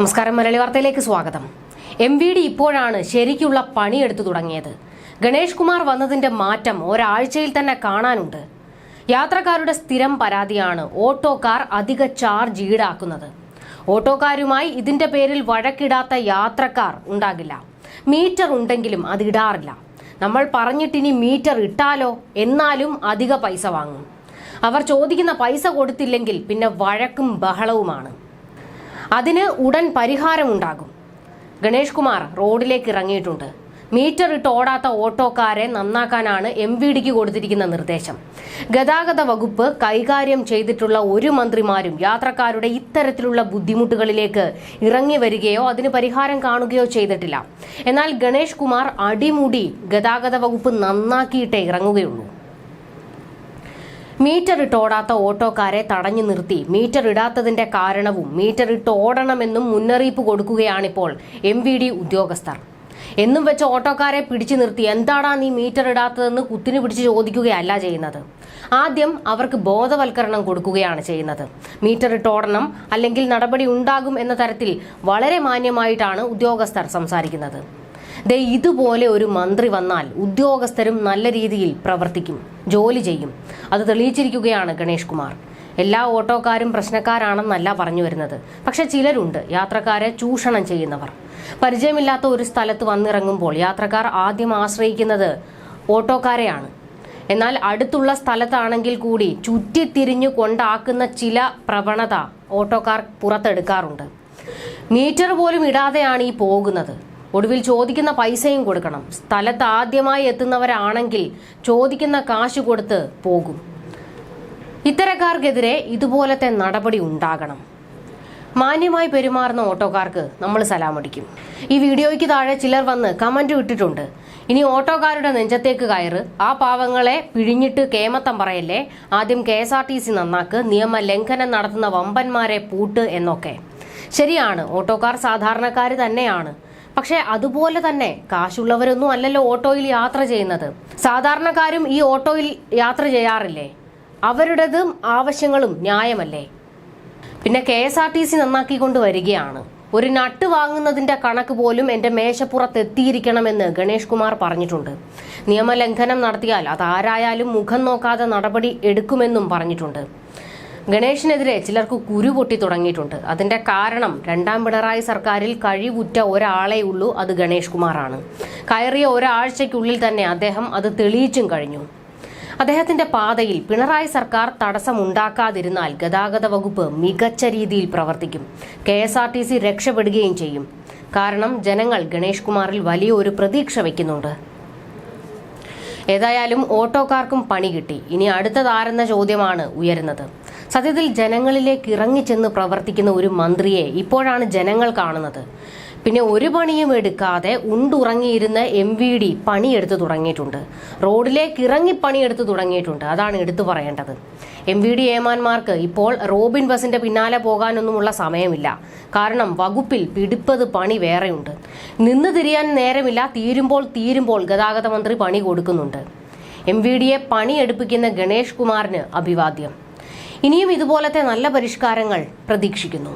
നമസ്കാരം മലയാളി വാർത്തയിലേക്ക് സ്വാഗതം. എം വി ഡി ഇപ്പോഴാണ് ശരിക്കുള്ള പണിയെടുത്തു തുടങ്ങിയത്. ഗണേഷ് കുമാർ വന്നതിന്റെ മാറ്റം ഒരാഴ്ചയിൽ തന്നെ കാണാനുണ്ട്. യാത്രക്കാരുടെ സ്ഥിരം പരാതിയാണ് ഓട്ടോക്കാർ അധിക ചാർജ് ഈടാക്കുന്നത്. ഓട്ടോക്കാരുമായി ഇതിന്റെ പേരിൽ വഴക്കിടാത്ത യാത്രക്കാർ ഉണ്ടാകില്ല. മീറ്റർ ഉണ്ടെങ്കിലും അത് ഇടാറില്ല. നമ്മൾ പറഞ്ഞിട്ടിനി മീറ്റർ ഇട്ടാലോ? എന്നാലും അധിക പൈസ വാങ്ങും. അവർ ചോദിക്കുന്ന പൈസ കൊടുത്തില്ലെങ്കിൽ പിന്നെ വഴക്കും ബഹളവുമാണ്. അതിന് ഉടൻ പരിഹാരമുണ്ടാകും. ഗണേഷ് കുമാർ റോഡിലേക്ക് ഇറങ്ങിയിട്ടുണ്ട്. മീറ്റർ ഇട്ട് ഓടാത്ത ഓട്ടോക്കാരെ നന്നാക്കാനാണ് എം വി ഡിക്ക് കൊടുത്തിരിക്കുന്ന നിർദ്ദേശം. ഗതാഗത വകുപ്പ് കൈകാര്യം ചെയ്തിട്ടുള്ള ഒരു മന്ത്രിമാരും യാത്രക്കാരുടെ ഇത്തരത്തിലുള്ള ബുദ്ധിമുട്ടുകളിലേക്ക് ഇറങ്ങി വരികയോ അതിന് പരിഹാരം കാണുകയോ ചെയ്തിട്ടില്ല. എന്നാൽ ഗണേഷ് കുമാർ അടിമുടി ഗതാഗത വകുപ്പ് നന്നാക്കിയിട്ടേ ഇറങ്ങുകയുള്ളൂ. മീറ്റർ ഇട്ട് ഓടാത്ത ഓട്ടോക്കാരെ തടഞ്ഞു നിർത്തി. മീറ്റർ ഇടാത്തതിന്റെ കാരണവും മീറ്റർ ഇട്ട് ഓടണമെന്നും മുന്നറിയിപ്പ് കൊടുക്കുകയാണിപ്പോൾ എം വി ഡി ഉദ്യോഗസ്ഥർ. എന്നും വെച്ച് ഓട്ടോക്കാരെ പിടിച്ചു നിർത്തി. എന്താടാ നീ മീറ്റർ ഇടാത്തതെന്ന് കുത്തിനു പിടിച്ച് ചോദിക്കുകയല്ല ചെയ്യുന്നത്. ആദ്യം അവർക്ക് ബോധവൽക്കരണം കൊടുക്കുകയാണ് ചെയ്യുന്നത്. മീറ്റർ ഇട്ടോടണം അല്ലെങ്കിൽ നടപടി ഉണ്ടാകും എന്ന തരത്തിൽ വളരെ മാന്യമായിട്ടാണ് ഉദ്യോഗസ്ഥർ സംസാരിക്കുന്നത്. ദേ ഇതുപോലെ ഒരു മന്ത്രി വന്നാൽ ഉദ്യോഗസ്ഥരും നല്ല രീതിയിൽ പ്രവർത്തിക്കും ജോലി ചെയ്യും. അത് തെളിയിച്ചിരിക്കുകയാണ് ഗണേഷ് കുമാർ. എല്ലാ ഓട്ടോക്കാരും പ്രശ്നക്കാരാണെന്നല്ല പറഞ്ഞു വരുന്നത്. പക്ഷെ ചിലരുണ്ട് യാത്രക്കാരെ ചൂഷണം ചെയ്യുന്നവർ. പരിചയമില്ലാത്ത ഒരു സ്ഥലത്ത് വന്നിറങ്ങുമ്പോൾ യാത്രക്കാർ ആദ്യം ആശ്രയിക്കുന്നത് ഓട്ടോക്കാരെയാണ്. എന്നാൽ അടുത്തുള്ള സ്ഥലത്താണെങ്കിൽ കൂടി ചുറ്റിത്തിരിഞ്ഞു കൊണ്ടാക്കുന്ന ചില പ്രവണത ഓട്ടോക്കാർ പുറത്തെടുക്കാറുണ്ട്. മീറ്റർ പോലും ഇടാതെയാണ് ഈ പോകുന്നത്. ഒടുവിൽ ചോദിക്കുന്ന പൈസയും കൊടുക്കണം. സ്ഥലത്ത് ആദ്യമായി എത്തുന്നവരാണെങ്കിൽ ചോദിക്കുന്ന കാശ് കൊടുത്ത് പോകും. ഇത്തരക്കാർക്കെതിരെ ഇതുപോലത്തെ നടപടി ഉണ്ടാകണം. മാന്യമായി പെരുമാറുന്ന ഓട്ടോക്കാർക്ക് നമ്മൾ സലാമടിക്കും. ഈ വീഡിയോയ്ക്ക് താഴെ ചിലർ വന്ന് കമന്റ് ഇട്ടിട്ടുണ്ട്. ഇനി ഓട്ടോക്കാരുടെ നെഞ്ചത്തേക്ക് കയറ്. ആ പാവങ്ങളെ പിഴിഞ്ഞിട്ട് കേമത്തം പറയല്ലേ? ആദ്യം K S R T C നന്നാക്ക് നിയമ ലംഘനം നടത്തുന്ന വമ്പന്മാരെ പൂട്ട് എന്നൊക്കെ. ശരിയാണ് ഓട്ടോക്കാർ സാധാരണക്കാർ തന്നെയാണ്. പക്ഷെ അതുപോലെ തന്നെ കാശുള്ളവരൊന്നും അല്ലല്ലോ ഓട്ടോയിൽ യാത്ര ചെയ്യുന്നത്. സാധാരണക്കാരും ഈ ഓട്ടോയിൽ യാത്ര ചെയ്യാറില്ലേ? അവരുടേതും ആവശ്യങ്ങളും ന്യായമല്ലേ? പിന്നെ K S R T C നന്നാക്കിക്കൊണ്ട് വരികയാണ്. ഒരു നട്ട് വാങ്ങുന്നതിന്റെ കണക്ക് പോലും എന്റെ മേശപ്പുറത്ത് എത്തിയിരിക്കണമെന്ന് ഗണേഷ് കുമാർ പറഞ്ഞിട്ടുണ്ട്. നിയമലംഘനം നടത്തിയാൽ അതാരായാലും മുഖം നോക്കാതെ നടപടി എടുക്കുമെന്നും പറഞ്ഞിട്ടുണ്ട്. ഗണേഷിനെതിരെ ചിലർക്ക് കുരു പൊട്ടി തുടങ്ങിയിട്ടുണ്ട്. അതിന്റെ കാരണം രണ്ടാം പിണറായി സർക്കാരിൽ കഴിവുറ്റ ഒരാളെ ഉള്ളൂ അത് ഗണേഷ് കുമാറാണ്. കയറിയ ഒരാഴ്ചയ്ക്കുള്ളിൽ തന്നെ അദ്ദേഹം അത് തെളിയിച്ചും കഴിഞ്ഞു. അദ്ദേഹത്തിന്റെ പാതയിൽ പിണറായി സർക്കാർ തടസ്സമുണ്ടാക്കാതിരുന്നാൽ ഗതാഗത വകുപ്പ് മികച്ച രീതിയിൽ പ്രവർത്തിക്കും. K S R T C രക്ഷപ്പെടുകയും ചെയ്യും. കാരണം ജനങ്ങൾ ഗണേഷ് കുമാറിൽ വലിയൊരു പ്രതീക്ഷ വയ്ക്കുന്നുണ്ട്. ഏതായാലും ഓട്ടോക്കാർക്കും പണി കിട്ടി. ഇനി അടുത്തതാരെന്ന ചോദ്യമാണ് ഉയരുന്നത്. സത്യത്തിൽ ജനങ്ങളിലേക്ക് ഇറങ്ങിച്ചെന്ന് പ്രവർത്തിക്കുന്ന ഒരു മന്ത്രിയെ ഇപ്പോഴാണ് ജനങ്ങൾ കാണുന്നത്. പിന്നെ ഒരു പണിയും എടുക്കാതെ ഉണ്ടുറങ്ങിയിരുന്ന എം വി ഡി പണിയെടുത്ത് തുടങ്ങിയിട്ടുണ്ട്. റോഡിലേക്ക് ഇറങ്ങി പണിയെടുത്ത് തുടങ്ങിയിട്ടുണ്ട്. അതാണ് എടുത്തു പറയേണ്ടത്. എം വി ഡി ഏമാന്മാർക്ക് ഇപ്പോൾ റോബിൻ ബസിന്റെ പിന്നാലെ പോകാനൊന്നുമുള്ള സമയമില്ല. കാരണം വകുപ്പിൽ പിടിപ്പത് പണി വേറെയുണ്ട്. നിന്ന് തിരിയാൻ നേരമില്ല. തീരുമ്പോൾ തീരുമ്പോൾ ഗതാഗത മന്ത്രി പണി കൊടുക്കുന്നുണ്ട്. എം വി ഡിയെ പണിയെടുപ്പിക്കുന്ന ഗണേഷ് കുമാറിന് അഭിവാദ്യം. ഇനിയും ഇതുപോലത്തെ നല്ല പരിഷ്കാരങ്ങൾ പ്രതീക്ഷിക്കുന്നു.